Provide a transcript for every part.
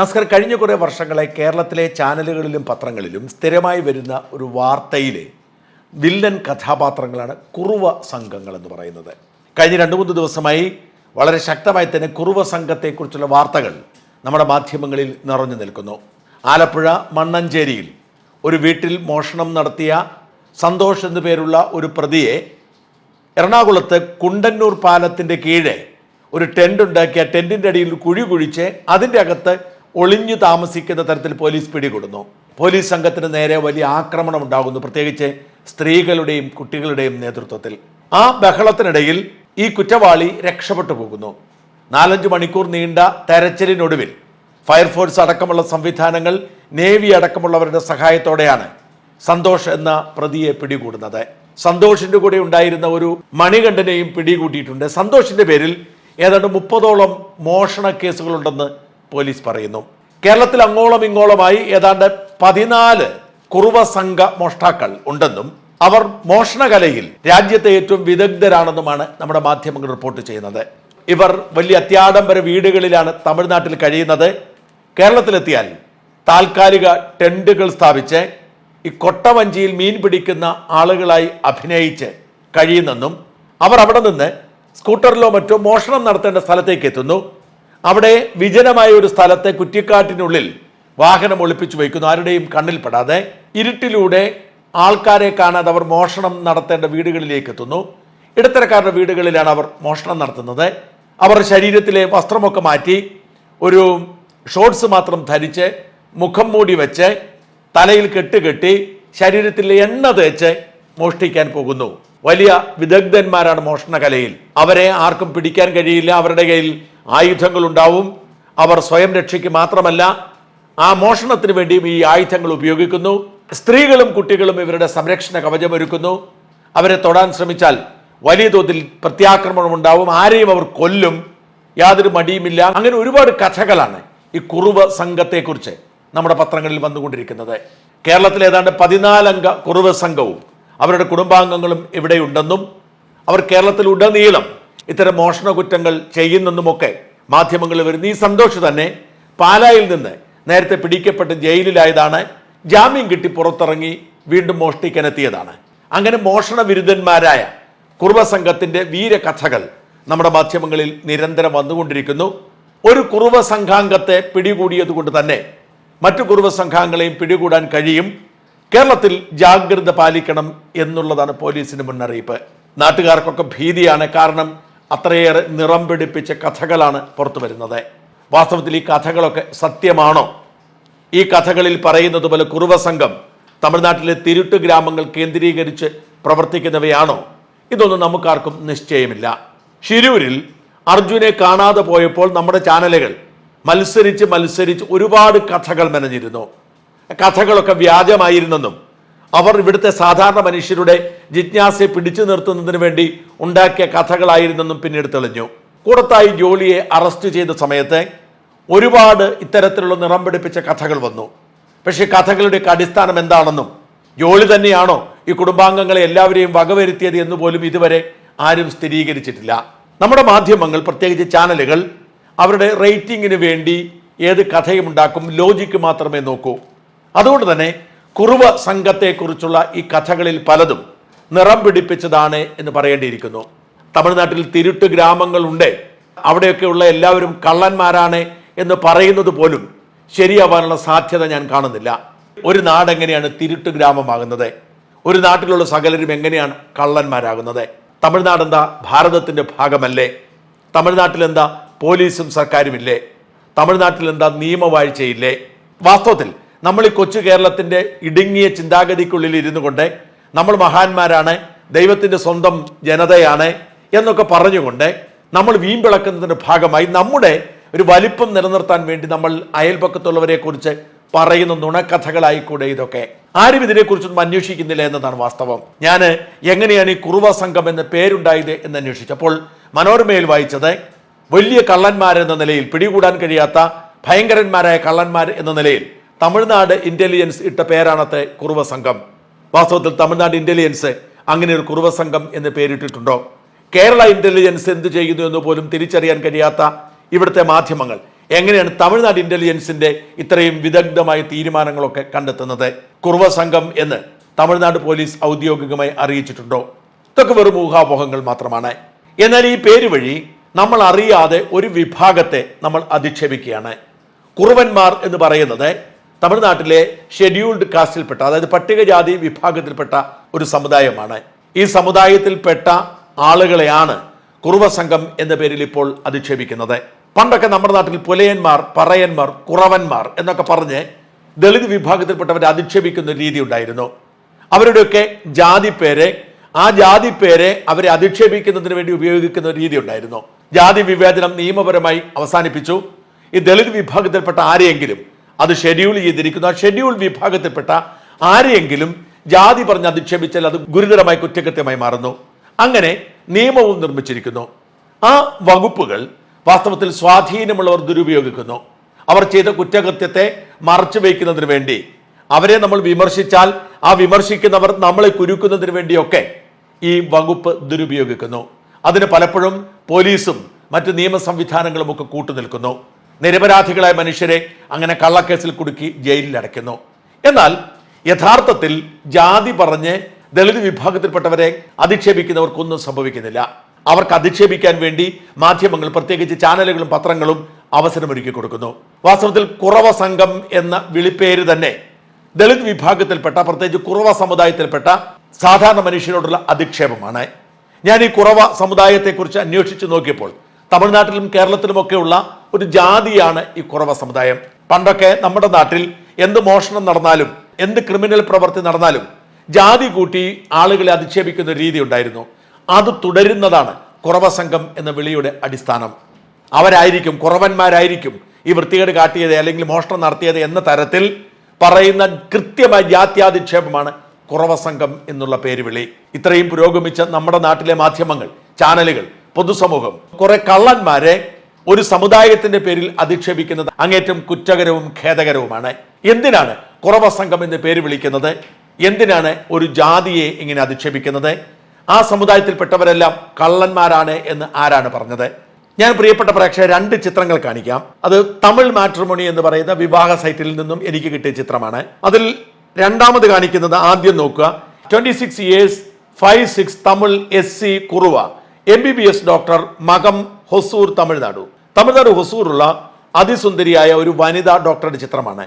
നമസ്കാരം കഴിഞ്ഞ കുറേ വർഷങ്ങളെ കേരളത്തിലെ ചാനലുകളിലും പത്രങ്ങളിലും സ്ഥിരമായി വരുന്ന ഒരു വാർത്തയിലെ വില്ലൻ കഥാപാത്രങ്ങളാണ് കുറുവ സംഘങ്ങൾ എന്ന് പറയുന്നത്. കഴിഞ്ഞ രണ്ട് മൂന്ന് ദിവസമായി വളരെ ശക്തമായി തന്നെ കുറുവ സംഘത്തെക്കുറിച്ചുള്ള വാർത്തകൾ നമ്മുടെ മാധ്യമങ്ങളിൽ നിറഞ്ഞു നിൽക്കുന്നു. ആലപ്പുഴ മണ്ണഞ്ചേരിയിൽ ഒരു വീട്ടിൽ മോഷണം നടത്തിയ സന്തോഷ് എന്നു പേരുള്ള ഒരു പ്രതിയെ എറണാകുളത്ത് കുണ്ടന്നൂർ പാലത്തിന്റെ കീഴെ ഒരു ടെന്റ് ഉണ്ടാക്കിയ ടെന്റിന്റെ അടിയിൽ കുഴി കുഴിച്ച് അതിന്റെ അകത്ത് ഒളിഞ്ഞു താമസിക്കുന്ന തരത്തിൽ പോലീസ് പിടികൂടുന്നു. പോലീസ് സംഘത്തിന് നേരെ വലിയ ആക്രമണം ഉണ്ടാകുന്നു പ്രത്യേകിച്ച് സ്ത്രീകളുടെയും കുട്ടികളുടെയും നേതൃത്വത്തിൽ. ആ ബഹളത്തിനിടയിൽ ഈ കുറ്റവാളി രക്ഷപ്പെട്ടു പോകുന്നു. നാലഞ്ച് മണിക്കൂർ നീണ്ട തെരച്ചിലിനൊടുവിൽ ഫയർഫോഴ്സ് അടക്കമുള്ള സംവിധാനങ്ങൾ നേവി അടക്കമുള്ളവരുടെ സഹായത്തോടെയാണ് സന്തോഷ് എന്ന പ്രതിയെ പിടികൂടുന്നത്. സന്തോഷിന്റെ കൂടെ ഉണ്ടായിരുന്ന ഒരു മണികണ്ഠനെയും പിടികൂട്ടിയിട്ടുണ്ട്. സന്തോഷിന്റെ പേരിൽ ഏതാണ്ട് മുപ്പതോളം മോഷണ കേസുകളുണ്ടെന്ന് പോലീസ് പറയുന്നു. കേരളത്തിൽ അങ്ങോളം ഇങ്ങോളമായി ഏതാണ്ട് പതിനാല് കുറുവ സംഘ മോഷ്ടാക്കൾ ഉണ്ടെന്നും അവർ മോഷണകലയിൽ രാജ്യത്തെ ഏറ്റവും വിദഗ്ധരാണെന്നുമാണ് നമ്മുടെ മാധ്യമങ്ങൾ റിപ്പോർട്ട് ചെയ്യുന്നത്. ഇവർ വലിയ അത്യാഡംബര വീടുകളിലാണ് തമിഴ്നാട്ടിൽ കഴിയുന്നത്. കേരളത്തിലെത്തിയാൽ താൽക്കാലിക ടെന്റുകൾ സ്ഥാപിച്ച് ഈ കൊട്ടവഞ്ചിയിൽ മീൻ പിടിക്കുന്ന ആളുകളായി അഭിനയിച്ച് കഴിയുന്നെന്നും അവർ അവിടെ നിന്ന് സ്കൂട്ടറിലോ മറ്റോ മോഷണം നടത്തേണ്ട സ്ഥലത്തേക്ക് എത്തുന്നു. അവിടെ വിജനമായ ഒരു സ്ഥലത്തെ കുറ്റിക്കാട്ടിനുള്ളിൽ വാഹനം ഒളിപ്പിച്ചു വയ്ക്കുന്നു. ആരുടെയും കണ്ണിൽപ്പെടാതെ ഇരുട്ടിലൂടെ ആൾക്കാരെ കാണാതെ അവർ മോഷണം നടത്തേണ്ട വീടുകളിലേക്ക് എത്തുന്നു. ഇടത്തരക്കാരുടെ വീടുകളിലാണ് അവർ മോഷണം നടത്തുന്നത്. അവർ ശരീരത്തിലെ വസ്ത്രമൊക്കെ മാറ്റി ഒരു ഷോർട്സ് മാത്രം ധരിച്ച് മുഖം മൂടി വെച്ച് തലയിൽ കെട്ടുകെട്ടി ശരീരത്തിൽ എണ്ണ തേച്ച് മോഷ്ടിക്കാൻ പോകുന്നു. വലിയ വിദഗ്ധന്മാരാണ് മോഷണകലയിൽ. അവരെ ആർക്കും പിടിക്കാൻ കഴിയില്ല. അവരുടെ കയ്യിൽ ആയുധങ്ങൾ ഉണ്ടാവും അവർ സ്വയം രക്ഷയ്ക്ക് മാത്രമല്ല ആ മോഷണത്തിന് വേണ്ടിയും ഈ ആയുധങ്ങൾ ഉപയോഗിക്കുന്നു. സ്ത്രീകളും കുട്ടികളും ഇവരുടെ സംരക്ഷണ കവചമൊരുക്കുന്നു. അവരെ തൊടാൻ ശ്രമിച്ചാൽ വലിയ തോതിൽ പ്രത്യാക്രമണം ഉണ്ടാവും. ആരെയും അവർ കൊല്ലും. യാതൊരു മടിയുമില്ല. അങ്ങനെ ഒരുപാട് കഥകളാണ് ഈ കുറുവ സംഘത്തെക്കുറിച്ച് നമ്മുടെ പത്രങ്ങളിൽ വന്നുകൊണ്ടിരിക്കുന്നത്. കേരളത്തിൽ ഏതാണ്ട് പതിനാലംഗ കുറുവ സംഘവും അവരുടെ കുടുംബാംഗങ്ങളും ഇവിടെയുണ്ടെന്നും അവർ കേരളത്തിൽ ഉടനീളം ഇത്തരം മോഷണ കുറ്റങ്ങൾ ചെയ്യുന്നെന്നുമൊക്കെ മാധ്യമങ്ങളിൽ വരുന്ന. ഈ സന്തോഷ് തന്നെ പാലായിൽ നിന്ന് നേരത്തെ പിടിക്കപ്പെട്ട് ജയിലിലായതാണ്. ജാമ്യം കിട്ടി പുറത്തിറങ്ങി വീണ്ടും മോഷ്ടിക്കാനെത്തിയതാണ്. അങ്ങനെ മോഷണ വിരുദ്ധന്മാരായ കുറുവ സംഘത്തിന്റെ വീരകഥകൾ നമ്മുടെ മാധ്യമങ്ങളിൽ നിരന്തരം വന്നുകൊണ്ടിരിക്കുന്നു. ഒരു കുറുവ സംഘാംഗത്തെ പിടികൂടിയതുകൊണ്ട് തന്നെ മറ്റു കുറുവ സംഘാംഗങ്ങളെയും പിടികൂടാൻ കഴിയും. കേരളത്തിൽ ജാഗ്രത പാലിക്കണം എന്നുള്ളതാണ് പോലീസിന് മുന്നറിയിപ്പ്. നാട്ടുകാർക്കൊക്കെ ഭീതിയാണ് കാരണം. അത്രയേറെ നിറം പിടിപ്പിച്ച കഥകളാണ് പുറത്തു വരുന്നത്. വാസ്തവത്തിൽ ഈ കഥകളൊക്കെ സത്യമാണോ? ഈ കഥകളിൽ പറയുന്നത് പോലെ കുറുവ സംഘം തമിഴ്നാട്ടിലെ തിരുട്ട് ഗ്രാമങ്ങൾ കേന്ദ്രീകരിച്ച് പ്രവർത്തിക്കുന്നവയാണോ? ഇതൊന്നും നമുക്കാർക്കും നിശ്ചയമില്ല. ഷിരൂരിൽ അർജുനെ കാണാതെ പോയപ്പോൾ നമ്മുടെ ചാനലുകൾ മത്സരിച്ച് മത്സരിച്ച് ഒരുപാട് കഥകൾ മെനഞ്ഞിരുന്നു. കഥകളൊക്കെ വ്യാജമായിരുന്നെന്നും അവർ ഇവിടുത്തെ സാധാരണ മനുഷ്യരുടെ ജിജ്ഞാസയെ പിടിച്ചു നിർത്തുന്നതിന് വേണ്ടി ഉണ്ടാക്കിയ കഥകളായിരുന്നെന്നും പിന്നീട് തെളിഞ്ഞു. കൂടത്തായി ജോളിയെ അറസ്റ്റ് ചെയ്ത സമയത്ത് ഒരുപാട് ഇത്തരത്തിലുള്ള നിറം പിടിപ്പിച്ച കഥകൾ വന്നു. പക്ഷേ കഥകളുടെയൊക്കെ അടിസ്ഥാനം എന്താണെന്നും ജോളി തന്നെയാണോ ഈ കുടുംബാംഗങ്ങളെ എല്ലാവരെയും വകവരുത്തിയത് എന്ന് പോലും ഇതുവരെ ആരും സ്ഥിരീകരിച്ചിട്ടില്ല. നമ്മുടെ മാധ്യമങ്ങൾ പ്രത്യേകിച്ച് ചാനലുകൾ അവരുടെ റേറ്റിംഗിന് വേണ്ടി ഏത് കഥയും ഉണ്ടാക്കും ലോജിക്ക് മാത്രമേ നോക്കൂ. അതുകൊണ്ട് തന്നെ കുറുവ സംഘത്തെക്കുറിച്ചുള്ള ഈ കഥകളിൽ പലതും നിറം പിടിപ്പിച്ചതാണ് എന്ന് പറയേണ്ടിയിരിക്കുന്നു. തമിഴ്നാട്ടിൽ തിരുട്ട് ഗ്രാമങ്ങളുണ്ട്. അവിടെയൊക്കെയുള്ള എല്ലാവരും കള്ളന്മാരാണ് എന്ന് പറയുന്നത് പോലും ശരിയാവാനുള്ള സാധ്യത ഞാൻ കാണുന്നില്ല. ഒരു നാട് എങ്ങനെയാണ് തിരുട്ട് ഗ്രാമമാകുന്നത്? ഒരു നാട്ടിലുള്ള സകലരും എങ്ങനെയാണ് കള്ളന്മാരാകുന്നത്? തമിഴ്നാട് എന്താ ഭാരതത്തിന്റെ ഭാഗമല്ലേ? തമിഴ്നാട്ടിൽ എന്താ പോലീസും സർക്കാരുമില്ലേ? തമിഴ്നാട്ടിൽ എന്താ നിയമവാഴ്ചയില്ലേ? വാസ്തവത്തിൽ നമ്മൾ ഈ കൊച്ചു കേരളത്തിന്റെ ഇടുങ്ങിയ ചിന്താഗതിക്കുള്ളിൽ ഇരുന്നു കൊണ്ട് നമ്മൾ മഹാന്മാരാണ് ദൈവത്തിന്റെ സ്വന്തം ജനതയാണ് എന്നൊക്കെ പറഞ്ഞുകൊണ്ട് നമ്മൾ വീമ്പിളക്കുന്നതിന്റെ ഭാഗമായി നമ്മുടെ ഒരു വലിപ്പം നിലനിർത്താൻ വേണ്ടി നമ്മൾ അയൽപക്കത്തുള്ളവരെ കുറിച്ച് പറയുന്ന നുണക്കഥകളായിക്കൂടെ ഇതൊക്കെ. ആരും ഇതിനെക്കുറിച്ചൊന്നും അന്വേഷിക്കുന്നില്ല എന്നതാണ് വാസ്തവം. ഞാൻ എങ്ങനെയാണ് ഈ കുറുവ സംഘം എന്ന പേരുണ്ടായത് എന്ന് അന്വേഷിച്ചപ്പോൾ മനോരമയിൽ വായിച്ചത് വലിയ കള്ളന്മാരെന്ന നിലയിൽ പിടികൂടാൻ കഴിയാത്ത ഭയങ്കരന്മാരായ കള്ളന്മാർ എന്ന നിലയിൽ തമിഴ്നാട് ഇന്റലിജൻസ് ഇട്ട പേരാണത്തെ കുറുവ സംഘം. വാസ്തവത്തിൽ തമിഴ്നാട് ഇന്റലിജൻസ് അങ്ങനെ ഒരു കുറുവ സംഘം എന്ന് പേരിട്ടിട്ടുണ്ടോ? കേരള ഇന്റലിജൻസ് എന്ത് ചെയ്യുന്നു എന്ന് പോലും തിരിച്ചറിയാൻ കഴിയാത്ത ഇവിടുത്തെ മാധ്യമങ്ങൾ. എങ്ങനെയാണ് തമിഴ്നാട് ഇന്റലിജൻസിന്റെ ഇത്രയും വിദഗ്ധമായ തീരുമാനങ്ങളൊക്കെ കണ്ടെത്തുന്നത്? കുറുവ സംഘം എന്ന് തമിഴ്നാട് പോലീസ് ഔദ്യോഗികമായി അറിയിച്ചിട്ടുണ്ടോ? ഇതൊക്കെ വെറും ഊഹാപോഹങ്ങൾ മാത്രമാണ്. എന്നാൽ ഈ പേര് വഴി നമ്മൾ അറിയാതെ ഒരു വിഭാഗത്തെ നമ്മൾ അധിക്ഷേപിക്കുകയാണ്. കുറുവന്മാർ എന്ന് പറയുന്നത് തമിഴ്നാട്ടിലെ ഷെഡ്യൂൾഡ് കാസ്റ്റിൽപ്പെട്ട അതായത് പട്ടികജാതി വിഭാഗത്തിൽപ്പെട്ട ഒരു സമുദായമാണ്. ഈ സമുദായത്തിൽപ്പെട്ട ആളുകളെയാണ് കുറുവ സംഘം എന്ന പേരിൽ ഇപ്പോൾ അധിക്ഷേപിക്കുന്നത്. പണ്ടൊക്കെ നമ്മുടെ നാട്ടിൽ പുലയന്മാർ പറയന്മാർ കുറവന്മാർ എന്നൊക്കെ പറഞ്ഞ് ദളിത് വിഭാഗത്തിൽപ്പെട്ടവരെ അധിക്ഷേപിക്കുന്ന രീതി ഉണ്ടായിരുന്നു. അവരുടെയൊക്കെ ജാതി പേരെ ആ ജാതി പേരെ അവരെ അധിക്ഷേപിക്കുന്നതിന് വേണ്ടി ഉപയോഗിക്കുന്ന രീതി ഉണ്ടായിരുന്നു. ജാതി വിവേചനം നിയമപരമായി അവസാനിപ്പിച്ചു. ഈ ദളിത് വിഭാഗത്തിൽപ്പെട്ട ആരെയെങ്കിലും അത് ഷെഡ്യൂൾ ചെയ്തിരിക്കുന്നു. ആ ഷെഡ്യൂൾ വിഭാഗത്തിൽപ്പെട്ട ആരെയെങ്കിലും ജാതി പറഞ്ഞ് അധിക്ഷേപിച്ചാൽ അത് ഗുരുതരമായി കുറ്റകൃത്യമായി മാറുന്നു. അങ്ങനെ നിയമവും നിർമ്മിച്ചിരിക്കുന്നു. ആ വകുപ്പുകൾ വാസ്തവത്തിൽ സ്വാധീനമുള്ളവർ ദുരുപയോഗിക്കുന്നു. അവർ ചെയ്ത കുറ്റകൃത്യത്തെ മറച്ചു വയ്ക്കുന്നതിന് വേണ്ടി. അവരെ നമ്മൾ വിമർശിച്ചാൽ ആ വിമർശിക്കുന്നവർ നമ്മളെ കുരുക്കുന്നതിന് വേണ്ടിയൊക്കെ ഈ വകുപ്പ് ദുരുപയോഗിക്കുന്നു. അതിന് പലപ്പോഴും പോലീസും മറ്റ് നിയമ സംവിധാനങ്ങളും ഒക്കെ കൂട്ടുനിൽക്കുന്നു. നിരപരാധികളായ മനുഷ്യരെ അങ്ങനെ കള്ളക്കേസിൽ കുടുക്കി ജയിലിൽ അടയ്ക്കുന്നു. എന്നാൽ യഥാർത്ഥത്തിൽ ജാതി പറഞ്ഞ് ദളിത് വിഭാഗത്തിൽപ്പെട്ടവരെ അധിക്ഷേപിക്കുന്നവർക്കൊന്നും സംഭവിക്കുന്നില്ല. അവർക്ക് അധിക്ഷേപിക്കാൻ വേണ്ടി മാധ്യമങ്ങൾ പ്രത്യേകിച്ച് ചാനലുകളും പത്രങ്ങളും അവസരമൊരുക്കി കൊടുക്കുന്നു. വാസ്തവത്തിൽ കുറവ സംഘം എന്ന വിളിപ്പേര് തന്നെ ദളിത് വിഭാഗത്തിൽപ്പെട്ട പ്രത്യേകിച്ച് കുറവ സമുദായത്തിൽപ്പെട്ട സാധാരണ മനുഷ്യരോടുള്ള അധിക്ഷേപമാണ്. ഞാൻ ഈ കുറവ സമുദായത്തെക്കുറിച്ച് അന്വേഷിച്ചു നോക്കിയപ്പോൾ തമിഴ്നാട്ടിലും കേരളത്തിലുമൊക്കെയുള്ള ഒരു ജാതിയാണ് ഈ കുറവ സമുദായം. പണ്ടൊക്കെ നമ്മുടെ നാട്ടിൽ എന്ത് മോഷണം നടന്നാലും എന്ത് ക്രിമിനൽ പ്രവൃത്തി നടന്നാലും ജാതി കൂട്ടി ആളുകളെ അധിക്ഷേപിക്കുന്ന രീതി ഉണ്ടായിരുന്നു. അത് തുടരുന്നതാണ് കുറവ സംഘം എന്ന വിളിയുടെ അടിസ്ഥാനം. അവരായിരിക്കും കുറവന്മാരായിരിക്കും ഈ വൃത്തികേട് കാട്ടിയത് അല്ലെങ്കിൽ മോഷണം നടത്തിയത് എന്ന തരത്തിൽ പറയുന്ന കൃത്യമായ ജാത്യാധിക്ഷേപമാണ് കുറവ സംഘം എന്നുള്ള പേര് വിളി. ഇത്രയും പുരോഗമിച്ച നമ്മുടെ നാട്ടിലെ മാധ്യമങ്ങൾ ചാനലുകൾ പൊതുസമൂഹം കുറെ കള്ളന്മാരെ ഒരു സമുദായത്തിന്റെ പേരിൽ അധിക്ഷേപിക്കുന്നത് അങ്ങേറ്റം കുറ്റകരവും ഖേദകരവുമാണ്. എന്തിനാണ് കുറവ സംഘം എന്ന് പേര് വിളിക്കുന്നത്? എന്തിനാണ് ഒരു ജാതിയെ ഇങ്ങനെ അധിക്ഷേപിക്കുന്നത്? ആ സമുദായത്തിൽപ്പെട്ടവരെല്ലാം കള്ളന്മാരാണ് എന്ന് ആരാണ് പറഞ്ഞത്? ഞാൻ പ്രിയപ്പെട്ട പ്രേക്ഷകർ രണ്ട് ചിത്രങ്ങൾ കാണിക്കാം. അത് തമിഴ് മാട്രിമോണി എന്ന് പറയുന്ന വിവാഹ സൈറ്റിൽ നിന്നും എനിക്ക് കിട്ടിയ ചിത്രമാണ്. അതിൽ രണ്ടാമത് കാണിക്കുന്നത് ആദ്യം നോക്കുക. Twenty six years five six Tamil S C Kurava. M B B S doctor മകം ഹൊസൂർ തമിഴ്നാടു. തമിഴ്നാട് ഹൊസൂറുള്ള അതിസുന്ദരിയായ ഒരു വനിതാ ഡോക്ടറുടെ ചിത്രമാണ്.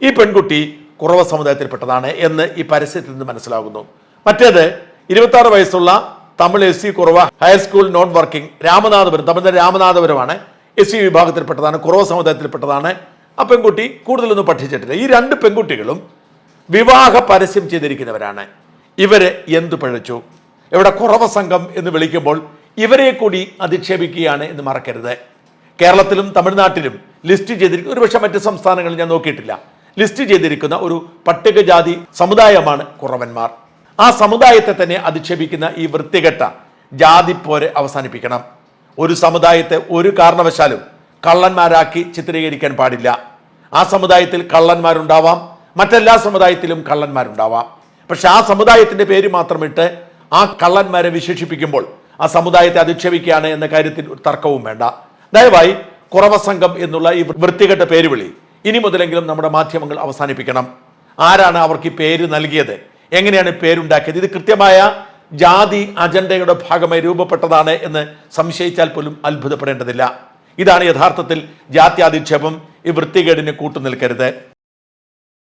ഈ പെൺകുട്ടി കുറവ സമുദായത്തിൽപ്പെട്ടതാണ് എന്ന് ഈ പരസ്യത്തിൽ നിന്ന് മനസ്സിലാകുന്നു. മറ്റേത് ഇരുപത്തി വയസ്സുള്ള തമിഴ് എസ് സി കുറവ high school non working Ramanathapuram Tamil Nadu രാമനാഥപുരമാണ് എസ് സി വിഭാഗത്തിൽപ്പെട്ടതാണ് കുറവ സമുദായത്തിൽപ്പെട്ടതാണ്. ആ പെൺകുട്ടി കൂടുതലൊന്നും പഠിച്ചിട്ടില്ല. ഈ രണ്ട് പെൺകുട്ടികളും വിവാഹ പരസ്യം ചെയ്തിരിക്കുന്നവരാണ്. ഇവരെ എന്തു പഴച്ചു? ഇവിടെ കുറവ സംഘം എന്ന് വിളിക്കുമ്പോൾ ഇവരെ കൂടി അധിക്ഷേപിക്കുകയാണ് എന്ന് മറക്കരുത്. കേരളത്തിലും തമിഴ്നാട്ടിലും ലിസ്റ്റ് ചെയ്തിരിക്കുന്ന ഒരുപക്ഷെ മറ്റ് സംസ്ഥാനങ്ങളിൽ ഞാൻ നോക്കിയിട്ടില്ല. ലിസ്റ്റ് ചെയ്തിരിക്കുന്ന ഒരു പട്ടികജാതി സമുദായമാണ് കുറവന്മാർ. ആ സമുദായത്തെ തന്നെ അധിക്ഷേപിക്കുന്ന ഈ വൃത്തികെട്ട ജാതി ജാതിപ്പോരെ അവസാനിപ്പിക്കണം. ഒരു സമുദായത്തെ ഒരു കാരണവശാലും കള്ളന്മാരാക്കി ചിത്രീകരിക്കാൻ പാടില്ല. ആ സമുദായത്തിൽ കള്ളന്മാരുണ്ടാവാം മറ്റെല്ലാ സമുദായത്തിലും കള്ളന്മാരുണ്ടാവാം. പക്ഷെ ആ സമുദായത്തിന്റെ പേര് മാത്രമിട്ട് ആ കള്ളന്മാരെ വിശേഷിപ്പിക്കുമ്പോൾ ആ സമുദായത്തെ അധിക്ഷേപിക്കുകയാണ് എന്ന കാര്യത്തിൽ ഒരു തർക്കവും വേണ്ട. ദയവായി കുറവ സംഘം എന്നുള്ള ഈ വൃത്തികെട്ട പേരുവിളി ഇനി മുതലെങ്കിലും നമ്മുടെ മാധ്യമങ്ങൾ അവസാനിപ്പിക്കണം. ആരാണ് അവർക്ക് ഈ പേര് നൽകിയത്? എങ്ങനെയാണ് പേരുണ്ടാക്കിയത്? ഇത് കൃത്യമായ ജാതി അജണ്ടയുടെ ഭാഗമായി രൂപപ്പെട്ടതാണ് എന്ന് സംശയിച്ചാൽ പോലും അത്ഭുതപ്പെടേണ്ടതില്ല. ഇതാണ് യഥാർത്ഥത്തിൽ ജാത്യാധിക്ഷേപം. ഈ വൃത്തികേടിന് കൂട്ടുനിൽക്കരുത്.